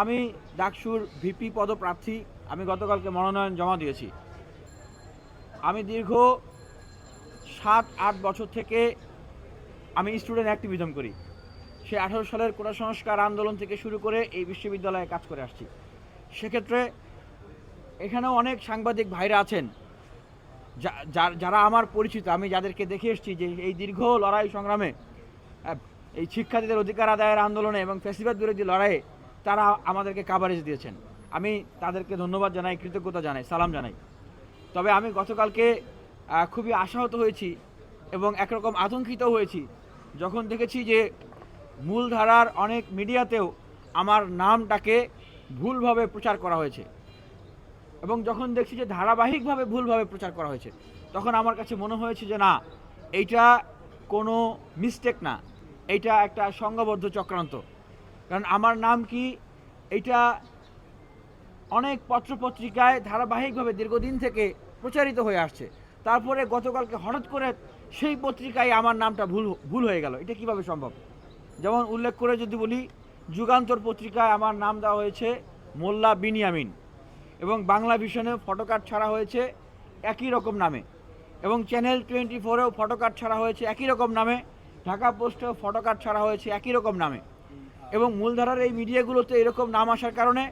আমি ডাকসুর ভিপি পদপ্রার্থী, আমি গতকালকে মনোনয়ন জমা দিয়েছি। আমি দীর্ঘ সাত, আট বছর থেকে আমি স্টুডেন্ট অ্যাক্টিভিজম করি। সে আঠারো সালের কোটা সংস্কার আন্দোলন থেকে শুরু করে এই বিশ্ববিদ্যালয়ে কাজ করে আসছি। সেক্ষেত্রে এখানেও অনেক সাংবাদিক ভাইরা আছেন। যারা আমার পরিচিত, আমি যাদেরকে দেখে এসেছি যে এই দীর্ঘ লড়াই সংগ্রামে এই শিক্ষার্থীদের অধিকার আদায়ের আন্দোলনে এবং ফ্যাসিবাদ বিরোধী লড়াইয়ে তারা আমাদেরকে কাভারেজ দিয়েছেন। আমি তাদেরকে ধন্যবাদ জানাই, কৃতজ্ঞতা জানাই, সালাম জানাই। তবে আমি গতকালকে খুবই আশাহত হয়েছি এবং একরকম আতঙ্কিত হয়েছি। যখন দেখেছি যে মূলধারার অনেক মিডিয়াতেও আমার নামটাকে ভুলভাবে প্রচার করা হয়েছে এবং যখন দেখছি যে ধারাবাহিকভাবে ভুলভাবে প্রচার করা হয়েছে, তখন আমার কাছে মনে হয়েছে যে না, এইটা কোনো মিস্টেক না। এইটা একটা সংঘবদ্ধ চক্রান্ত। কারণ আমার নাম কি? এইটা অনেক পত্রপত্রিকায় ধারাবাহিকভাবে দীর্ঘদিন থেকে প্রচারিত হয়ে আসছে। তারপরে গতকালকে হঠাৎ করে সেই পত্রিকায় আমার নামটা ভুল ভুল হয়ে গেল। এটা কীভাবে সম্ভব? যেমন উল্লেখ করে যদি বলি, যুগান্তর পত্রিকায় আমার নাম দেওয়া হয়েছে মোল্লা বিনিয়ামিন এবং বাংলা ভিশনে ফটোকার্ড ছাড়া হয়েছে একই রকম নামে এবং চ্যানেল টোয়েন্টি ফোরেও ফটোকার্ড ছাড়া হয়েছে একই রকম নামে, ঢাকা পোস্টেও ফটোকার্ড ছাড়া হয়েছে একই রকম নামে। এবং মূলধারার এই মিডিয়াগুলোতে এরকম নাম আসার কারণে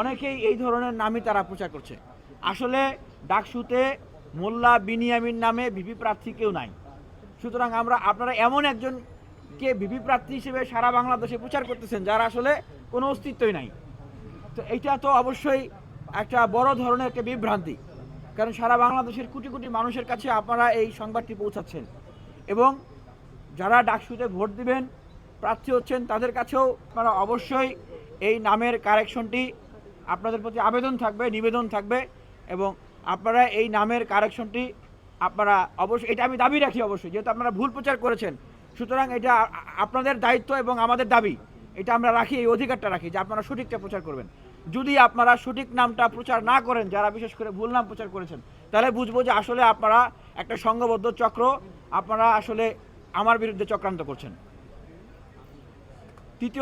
অনেকেই এই ধরনের নামই তারা প্রচার করছে। আসলে ডাকসুতে মোল্লা বিনিয়ামিন নামে ভিপি প্রার্থী কেউ নাই। সুতরাং আমরা, আপনারা এমন একজনকে ভিপি প্রার্থী হিসেবে সারা বাংলাদেশে প্রচার করতেছেন যার আসলে কোনো অস্তিত্বই নাই। তো এইটা তো অবশ্যই একটা বড় ধরনের একটা বিভ্রান্তি। কারণ সারা বাংলাদেশের কোটি কোটি মানুষের কাছে আপনারা এই সংবাদটি পৌঁছাচ্ছেন। এবং যারা ডাকসুতে ভোট দিবেন প্রার্থী হচ্ছেন তাদের কাছেও আপনারা অবশ্যই এই নামের কারেকশনটি আপনাদের প্রতি আবেদন থাকবে, নিবেদন থাকবে এবং আপনারা এই নামের কারেকশনটি আপনারা অবশ্যই, এটা আমি দাবি রাখি অবশ্যই, যেহেতু আপনারা ভুল প্রচার করেছেন, সুতরাং এটা আপনাদের দায়িত্ব এবং আমাদের দাবি, এটা আমরা রাখি, এই অধিকারটা রাখি যে আপনারা সঠিকটা প্রচার করবেন। যদি আপনারা সঠিক নামটা প্রচার না করেন, যারা বিশেষ করে ভুল নাম প্রচার করেছেন, তাহলে বুঝব যে আসলে আপনারা একটা সংঘবদ্ধ চক্র, আপনারা আসলে আমার বিরুদ্ধে চক্রান্ত করছেন। তৃতীয়